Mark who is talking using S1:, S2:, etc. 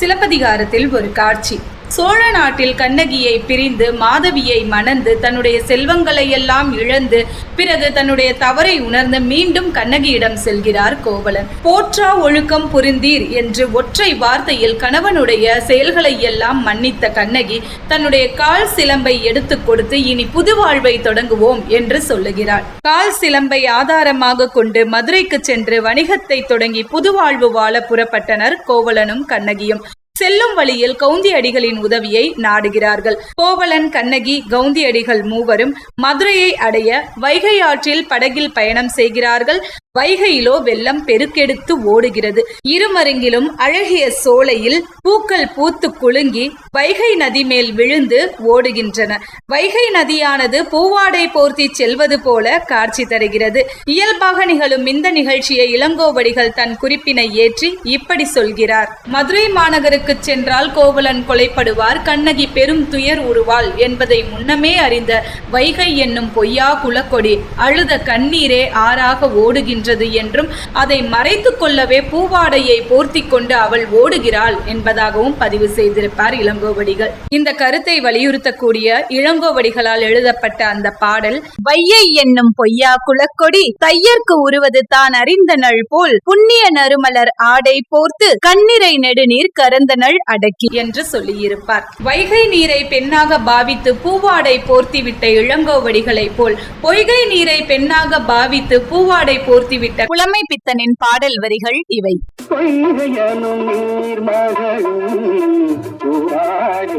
S1: சிலப்பதிகாரத்தில் ஒரு காட்சி. சோழ நாட்டில் கண்ணகியை பிரிந்து மாதவியை மணந்து தன்னுடைய செல்வங்களை எல்லாம் இழந்து பிறகு தன்னுடைய தவறை உணர்ந்து மீண்டும் கண்ணகியிடம் செல்கிறார் கோவலன். போற்றா ஒழுக்கம் புரிந்தீர் என்று ஒற்றை வார்த்தையில் கணவனுடைய செயல்களை எல்லாம் மன்னித்த கண்ணகி தன்னுடைய கால் சிலம்பை எடுத்து கொடுத்து இனி புது வாழ்வை தொடங்குவோம் என்று சொல்லுகிறாள். கால் சிலம்பை ஆதாரமாக கொண்டு மதுரைக்கு சென்று வணிகத்தை தொடங்கி புது வாழ்வு வாழ புறப்பட்டனர் கோவலனும் கண்ணகியும். செல்லும் வழியில் கவுந்தியடிகளின் உதவியை நாடுகிறார்கள். கோவலன் கண்ணகி கவுந்தியடிகள் மூவரும் மதுரையை அடைய வைகை ஆற்றில் படகில் பயணம் செய்கிறார்கள். வைகையிலோ வெள்ளம் பெருக்கெடுத்து ஓடுகிறது. இருமருங்கிலும் அழகிய சோலையில் பூக்கள் பூத்து குலுங்கி வைகை நதி மேல் விழுந்து ஓடுகின்றன. வைகை நதியானது பூவாடை போர்த்தி செல்வது போல காட்சி தருகிறது. இயல்பாக நிகழும் இந்த நிகழ்ச்சியை இளங்கோவடிகள் தன் குறிப்பினை ஏற்றி இப்படி சொல்கிறார். மதுரை மாநகருக்கு சென்றால் கோவலன் கொலைப்படுவார் கண்ணகி பெரும் துயர் உருவாள் என்பதை முன்னமே அறிந்த வைகை என்னும் பொய்யா குலக்கொடி அழுத கண்ணீரே ஆறாக நின்றது என்றும் அதை மறைத்து கொள்ளவே பூவாடையை போர்த்தி கொண்டு அவள் ஓடுகிறாள் என்பதாகவும் பதிவு செய்திருப்பார் இளங்கோவடிகள். இந்த கருத்தை வலியுறுத்தக்கூடிய இளங்கோவடிகளால் எழுதப்பட்ட அந்த பாடல்
S2: வையை என்னும் பொய்யா குலக்கொடி தையர்க்கு உருவது தான் அறிந்தனள் போல் புண்ணிய நறுமலர் ஆடை போர்த்து கண்ணிரை நெடுநீர் கரந்தனள் அடக்கி
S1: என்று சொல்லியிருப்பார். வைகை நீரை பெண்ணாக பாவித்து பூவாடை போர்த்திவிட்ட இளங்கோவடிகளைப் போல் பொய்கை நீரை பெண்ணாக பாவித்து பூவாடை போர்த்தி போர்த்திவிட்ட
S2: புலமை பித்தனின் பாடல் வரிகள் இவை.
S3: பொய்கையனும் நீர்மகளும் பூவாடு